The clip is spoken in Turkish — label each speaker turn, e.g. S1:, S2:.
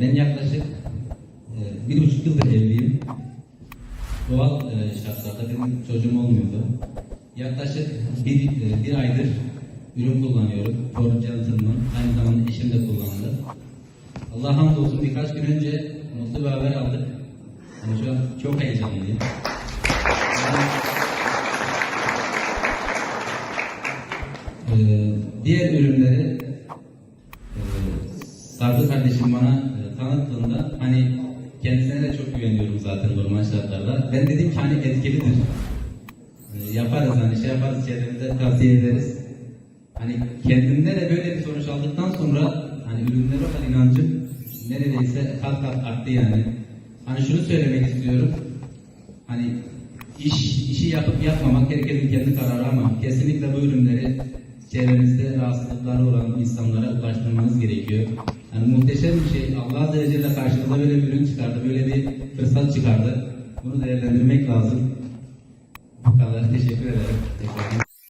S1: Ben yaklaşık e, bir buçuk yıldır evliyim. Doğal e, şartlarda benim çocuğum olmuyordu. Yaklaşık bir, e, bir aydır ürün kullanıyorum. For Gentleman. Aynı zamanda eşim de kullandı. Allah hamdolsun birkaç gün önce mutlu bir haber aldık. Yani şu an çok heyecanlıyım. Ee, diğer ürünleri e, Sardı kardeşim bana e, kendisine çok güveniyorum zaten normal şartlarda. Ben dedim ki hani etkilidir. E, yaparız hani şey yaparız çevremizde tavsiye ederiz. Hani kendimde de böyle bir sonuç aldıktan sonra hani ürünlere olan inancım neredeyse kat kat arttı yani. Hani şunu söylemek istiyorum. Hani iş, işi yapıp yapmamak herkesin kendi kararı ama kesinlikle bu ürünleri çevremizde rahatsızlıkları olan insanlara ulaştırmanız gerekiyor. Yani muhteşem bir şey. Celle karşımıza böyle bir ürün çıkardı. Böyle bir fırsat çıkardı. Bunu değerlendirmek lazım. Bu kadar. Teşekkür ederim. Teşekkür ederim.